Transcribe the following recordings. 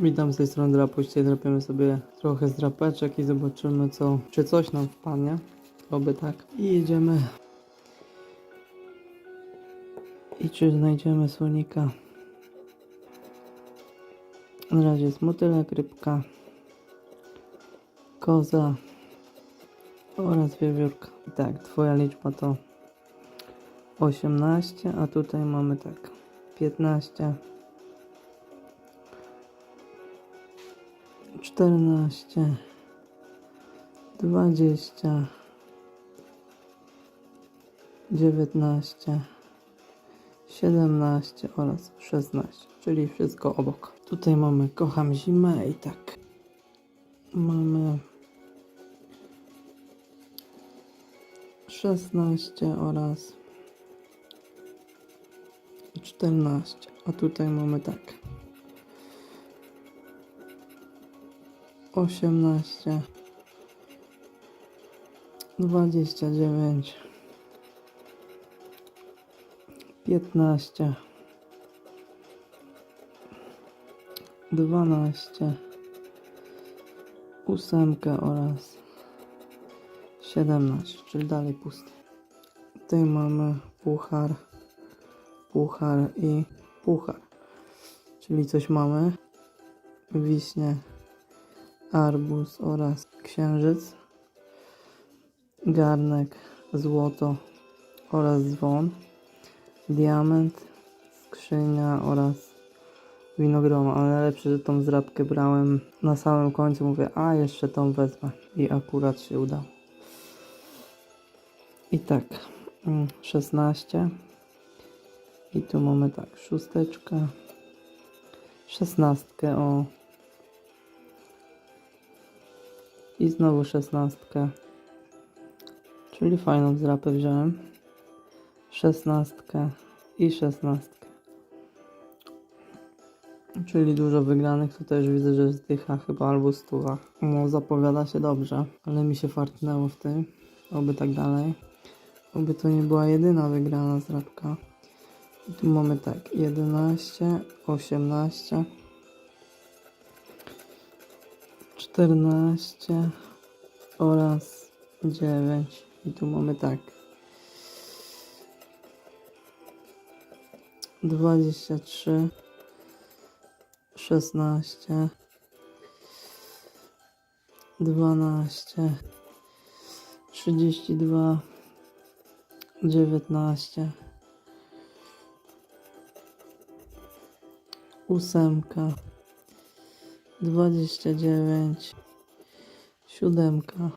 Witam z tej strony Drapu. Dzisiaj drapiemy sobie trochę z drapeczek i zobaczymy co, czy coś nam wpadnie. Oby tak. I jedziemy. I czy znajdziemy słonika. Na razie jest motylek, rybka, koza oraz wiewiórka. I tak, twoja liczba to 18, a tutaj mamy tak 15 czternaście, dwadzieścia, dziewiętnaście, siedemnaście oraz szesnaście, czyli wszystko obok. Tutaj mamy kocham zimę i tak mamy szesnaście oraz czternaście, a tutaj mamy tak. Osiemnaście, dwadzieścia dziewięć, piętnaście, dwanaście, ósemkę oraz siedemnaście, czyli dalej pusty. Tutaj mamy puchar, puchar i puchar, czyli coś mamy, wiśnie, arbuz oraz księżyc, garnek, złoto oraz dzwon, diament, skrzynia oraz winogrono, ale najlepsze, że tą zrabkę brałem na samym końcu, mówię, a jeszcze tą wezmę. I akurat się udało. I tak, mm, 16 i tu mamy tak, szósteczkę, szesnastkę, o I znowu szesnastkę. Czyli fajną zrapę wziąłem. Szesnastkę i szesnastkę. Czyli dużo wygranych. Tu też widzę, że zdycha chyba albo stuwa. No zapowiada się dobrze, ale mi się fartnęło w tym. Oby tak dalej. Oby to nie była jedyna wygrana zrapka. I tu mamy tak 11, 18. 14 oraz 9 i tu mamy tak. 23 16 12 32 19 ósemka dwadzieścia dziewięć, siódemka,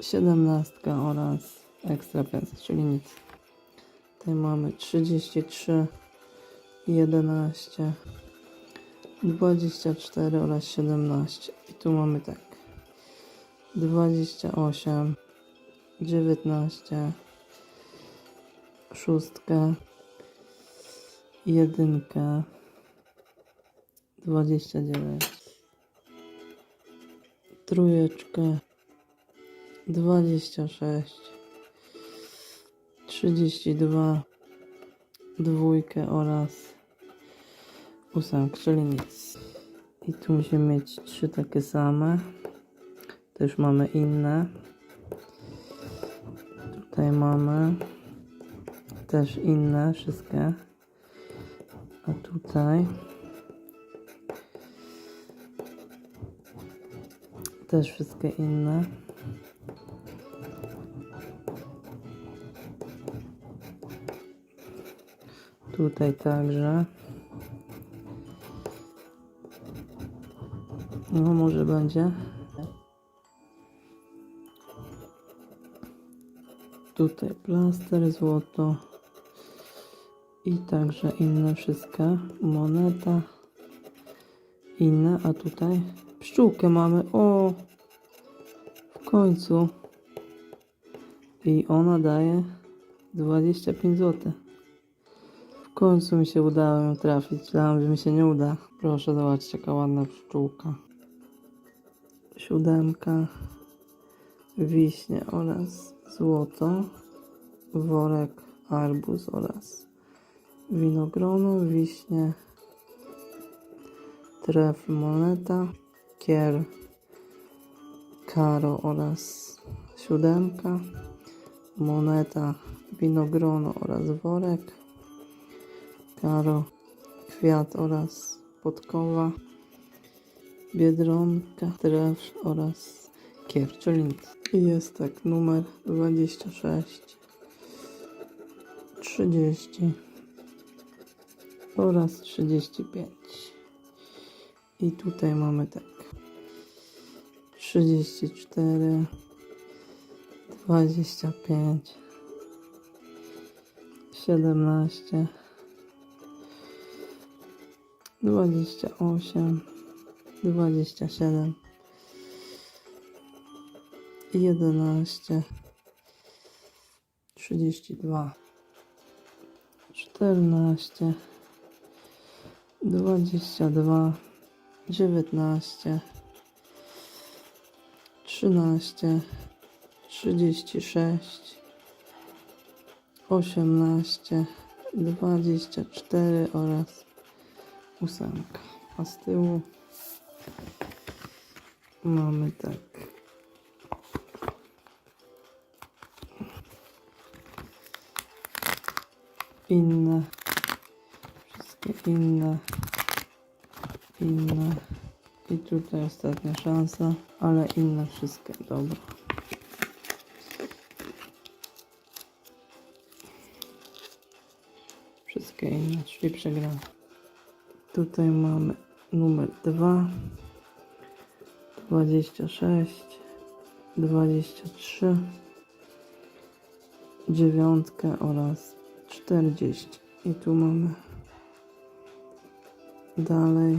siedemnastka oraz ekstra 500, czyli nic. Tutaj mamy 33, 11, 24 oraz 17. I tu mamy tak 28, 19, szóstkę, jedynkę, 29 trójeczkę. 26 32 dwójkę oraz ósemkę, czyli nic. I tu musimy mieć trzy takie same. Też mamy inne. Tutaj mamy też inne wszystkie. A tutaj też wszystkie inne. Tutaj także. No może będzie. Tutaj plaster, złoto i także inne wszystkie. Moneta. Inne, a tutaj pszczółkę mamy. O! W końcu. I ona daje 25 zł. W końcu mi się udało ją trafić. Myślałam, że mi się nie uda. Proszę, zobaczcie, jaka ładna pszczółka. Siódemka. Wiśnie oraz złoto. Worek, arbuz oraz winogrono, wiśnie, trefl moneta, kier, karo oraz siódemka, moneta, winogrono oraz worek, karo, kwiat oraz podkowa, biedronka, trefl oraz kier, czyli. I jest tak numer 26, 30 oraz 35. I tutaj mamy tak 34, 25, 17, 28, 27, 11, 32, 14, 22, 19, 13, 36, 18, 24 oraz ósemka. A z tyłu mamy tak. Inne, wszystkie inne, inne. I tutaj ostatnia szansa, ale inne wszystkie dobra. Wszystkie inne, czyli przegrane. Tutaj mamy numer 2, 26, 23, dziewiątkę oraz 40. I tu mamy dalej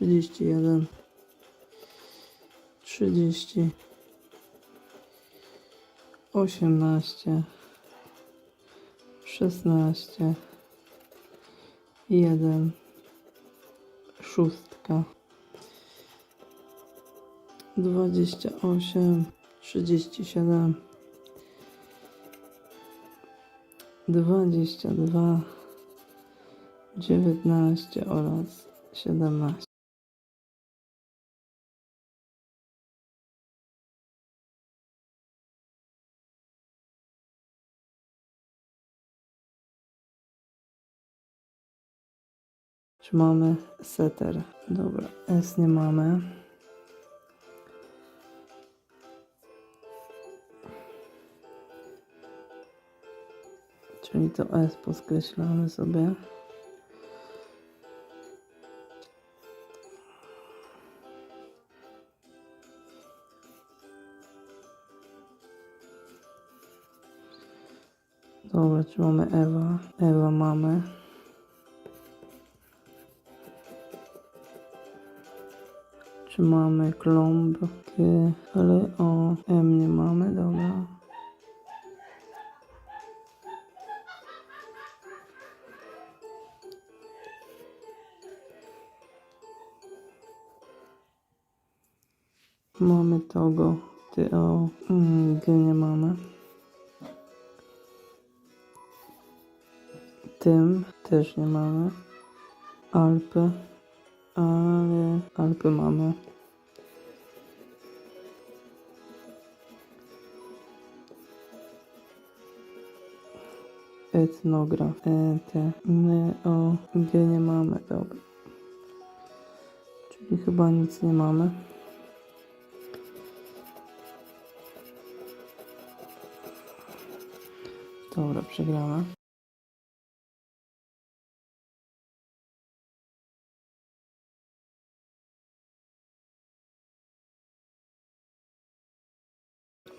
trzydzieści jeden, trzydzieści, osiemnaście, szesnaście, jeden, szóstka. 28, 37, 22, 19 oraz 17. Czy mamy seter? Dobra, S nie mamy. Czyli to S podkreślamy sobie. Dobra, czy mamy Ewa? Ewa mamy. Czy mamy klomb? Ale o M nie mamy, dobra. Mamy Togo, ty o mm, G nie mamy. Tym też nie mamy. Alpy, ale Alpy mamy. Etnograf, e, te, o G nie mamy, dobra. Czyli chyba nic nie mamy. Dobra, przegrana.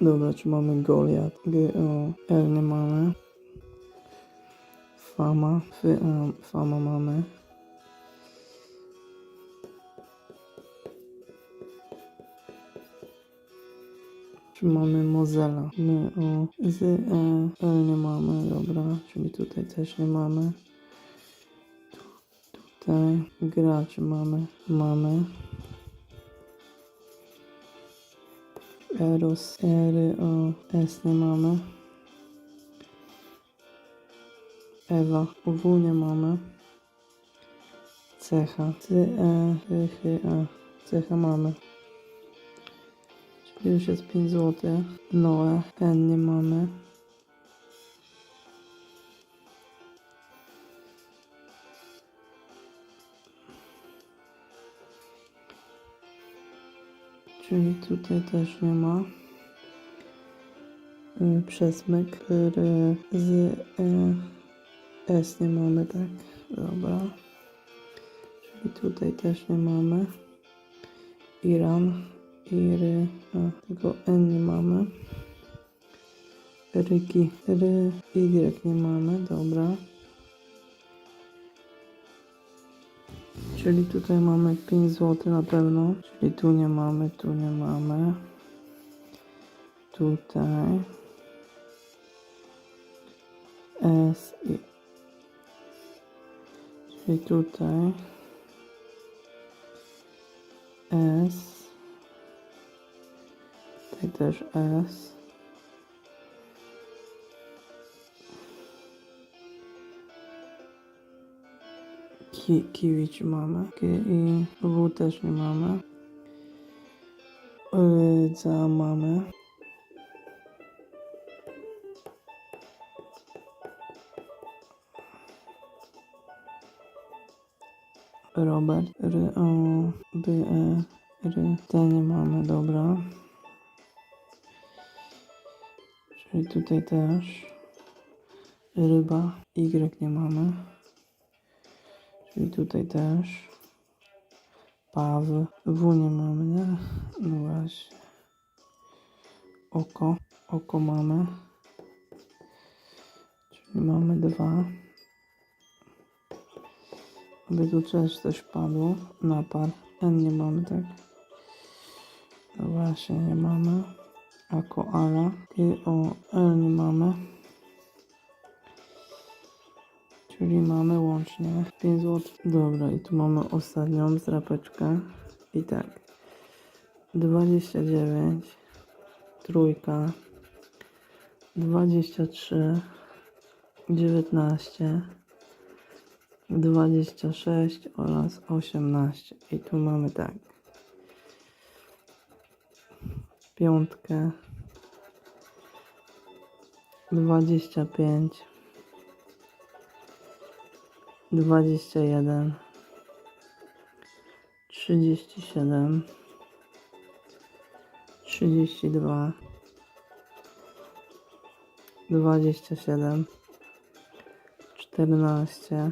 Dobra, czy mamy Goliat? G, O, L nie mamy fama, F, um, fama mamy. Czy mamy Mozilla? My o z e, L nie mamy, dobra, czyli tutaj też nie mamy. Tutaj gracz mamy, mamy. Eros, R, O, S nie mamy. Ewa, W nie mamy. Cecha, C, E, H, H, E. Cecha mamy. Czyli już jest 5 zł. Noe, N mamy. Czyli tutaj też nie ma. Y, Przesmyk, który z y, S nie mamy, tak? Dobra. Czyli tutaj też nie mamy. Iran, Iry, a tylko N nie mamy. Ryki, Ry, Y nie mamy, dobra. Czyli tutaj mamy 5 zł na pewno. Czyli tu nie mamy, tu nie mamy. Tutaj. S i. Czyli tutaj. S. Tutaj też S. Ki, kiwić mamy. Ki, I W też nie mamy. Rydza mamy. Robert. R, O, B, E, R. T nie mamy, dobra. Czyli tutaj też. Ryba. Y nie mamy. Czyli tutaj też. Paw. W nie mamy, nie? No właśnie. Oko. Oko mamy. Czyli mamy dwa. Aby tu też coś padło. Napar. N nie mamy, tak? No właśnie, nie mamy. A koala. I o L nie mamy. Czyli mamy łącznie 5 zł. Dobra, i tu mamy ostatnią zrapeczkę. I tak. 29. Trójka. 23. 19. 26 oraz 18. I tu mamy tak. Piątkę. 25. 21 37 32 27 14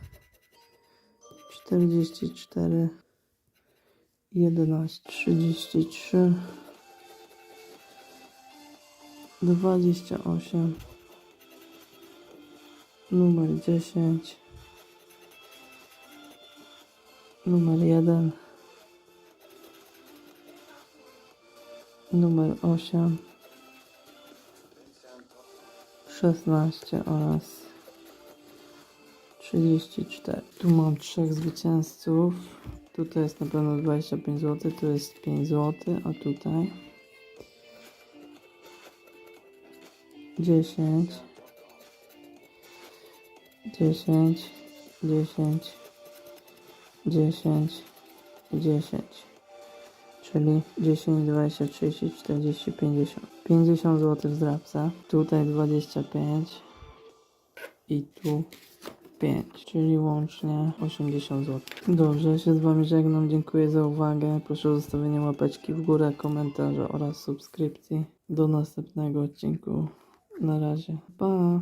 44 11 33 28 numer 10 numer 1 numer 8 16 oraz 34. Tu mam trzech zwycięzców. Tutaj jest na pewno 25 zł, tu jest 5 zł, a tutaj 10 10 10 10 10 czyli 10, 20, 30, 40, 50 50 zł w zdrabce tutaj 25 i tu 5, czyli łącznie 80 zł. Dobrze, się z Wami żegnam, dziękuję za uwagę. Proszę o zostawienie łapeczki w górę, komentarza oraz subskrypcji. Do następnego odcinku. Na razie. Pa!